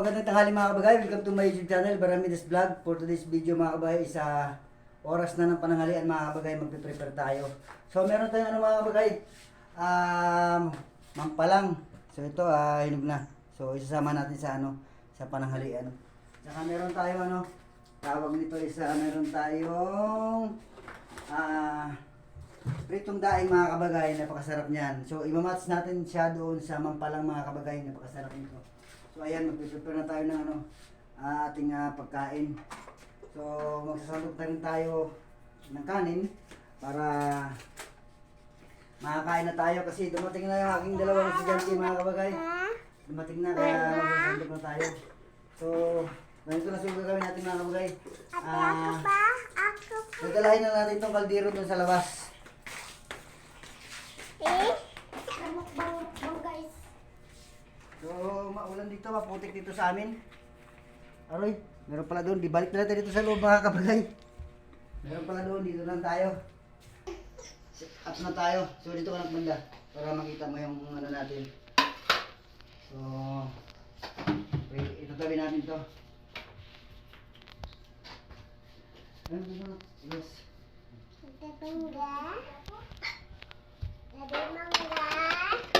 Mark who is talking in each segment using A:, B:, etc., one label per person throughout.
A: Magandang tanghali mga kabagay, welcome to my YouTube channel, Baramidas Vlog. For today's video mga kabagay, isa oras na ng pananghalian mga kabagay, magpiprepare tayo. So meron tayong ano mga kabagay, um, mampalang. So ito, ah, hinog na. So isasama natin sa ano, sa pananghalian. Saka meron tayong ano, tawag nito isa, meron tayong ah, pritong daing mga kabagay, napakasarap niyan. So imamatch natin siya doon sa mampalang mga kabagay, napakasarap nito. So ayan, magpiprepare na tayo ng ano, ah, ating ah, pagkain. So magsasandok na rin tayo ng kanin para makakain na tayo kasi dumating na yung aking dalawang estudyante mga kabagay. Dumating na kaya magsasandok na tayo. So, ganito na siguro gawin natin mga kabagay.
B: Ako
A: Nagdalahin na natin itong kaldero dun sa labas.
B: eh.
A: So, maulan dito, maputik dito sa amin. Aroy, meron pala doon. Di balik na natin dito sa loob mga kabagay. Meron pala doon, dito lang tayo. Set up na tayo. So, dito ka nagbanda para makita mo yung ano natin. So, itatabi natin to. Ano ba? Yes.
B: Nagtatangga. Nadimangga.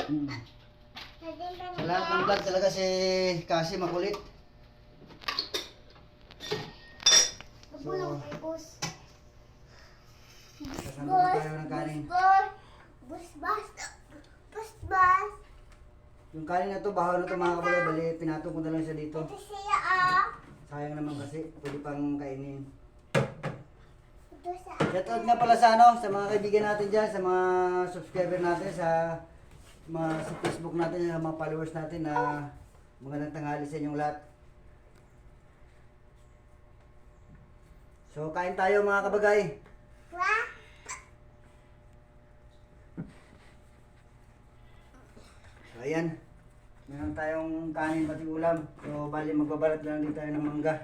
A: Hmm. Sa lahat ng vlog talaga si Kasi makulit.
B: Gus.
A: Kasama na tayo ng kanin.
B: Bus. Bus bus. Bus bus.
A: Yung kanin na to, bahaw na to mga kabagay. Bali, pinatong ko na lang siya dito.
B: Ito siya ah.
A: Sayang naman kasi, pwede pang kainin.
B: Ito sa
A: Shoutout nga pala sa ano, sa mga kaibigan natin dyan, sa mga subscriber natin, sa mga sa Facebook natin, sa mga followers natin na magandang tanghali sa inyong lahat. So, kain tayo mga kabagay. So, ayan. Meron tayong kanin pati ulam. So, bali magbabalat lang din tayo ng mangga.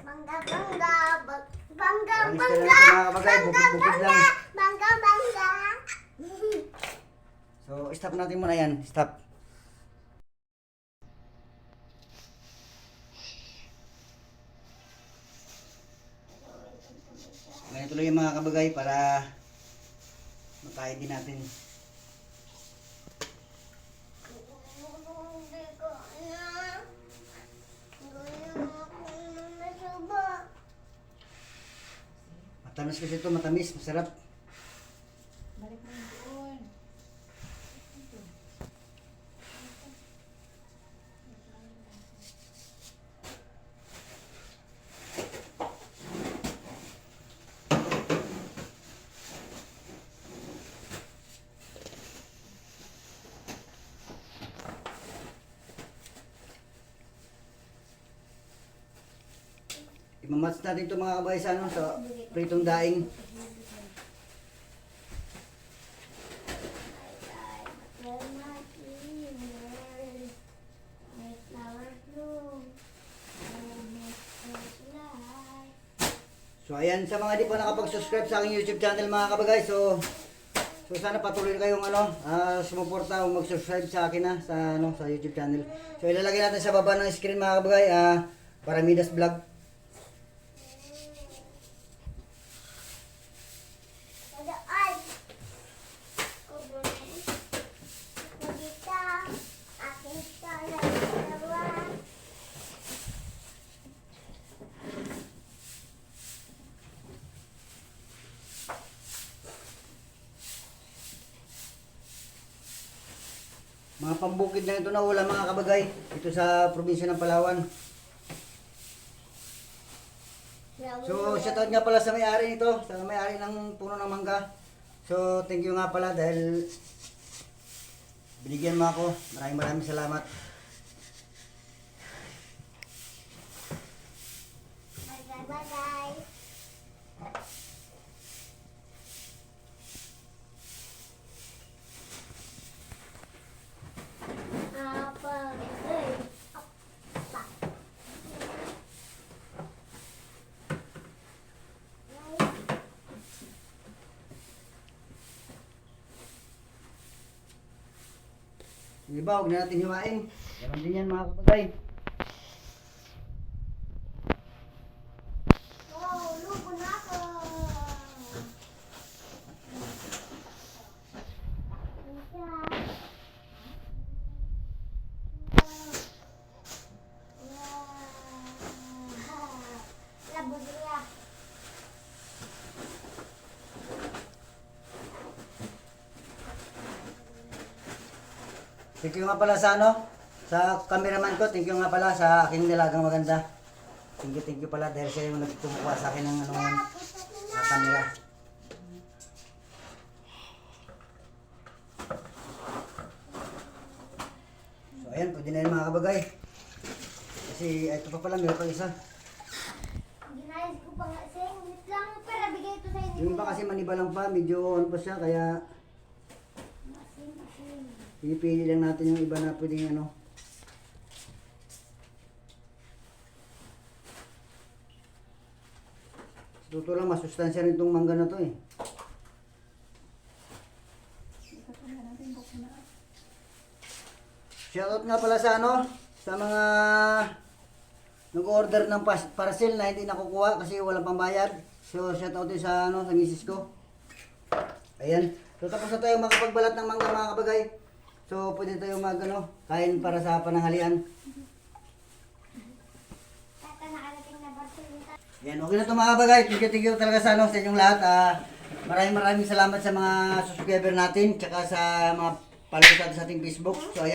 B: Bangga bangga. Bang- Bangga bangga.
A: sa mga kabagay,
B: Bangga
A: bukid-bukid
B: bangga.
A: lang.
B: Bangga bangga.
A: So, stop natin muna yan. Stop. Ganito lang yung mga kabagay para makain din natin. Matamis kasi ito, matamis, masarap. Imamats natin ito mga kabay sa, ano, sa pritong daing. So ayan, sa mga di pa nakapag-subscribe sa aking YouTube channel mga kabagay, so so sana patuloy kayong ano, ah, sumuporta o mag-subscribe sa akin na sa ano sa YouTube channel. So ilalagay natin sa baba ng screen mga kabagay, ah, para Midas Vlog. Mga pambukid na ito na wala mga kabagay dito sa probinsya ng Palawan. So, shoutout nga pala sa may-ari nito, sa may-ari ng puno ng mangga. So, thank you nga pala dahil binigyan mo ako. Maraming maraming salamat. Di ba, huwag na natin hiwain. Ganun din yan mga kabagay. Thank you nga pala sa ano, sa cameraman ko. Thank you nga pala sa aking nilagang maganda. Thank you, thank you pala dahil siya yung nagtumukuha sa akin ng ano sa camera. So ayan, pwede na yun mga kabagay. Kasi ito pa pala, meron pang isa.
B: Ginayos ko pa nga sa English lang. Pero bigay ito sa inyo.
A: Yung pa kasi maniba lang pa, medyo ano pa siya, kaya. Pinipili lang natin yung iba na pwedeng ano. Totoo lang, masustansya rin itong mangga na to eh. Shoutout nga pala sa ano, sa mga nag-order ng parcel na hindi nakukuha kasi walang pambayad. So shoutout din sa ano, sa misis ko. Ayan. So tapos na tayo makapagbalat ng mangga mga kabagay. So pwede tayo mag ano, kain para sa pananghalian. Yan, okay na ito mga kabagay. Thank you, thank you talaga sa, ano, sa inyong lahat. Ah, maraming maraming salamat sa mga subscriber natin, tsaka sa mga followers sa ating Facebook. So, ayan.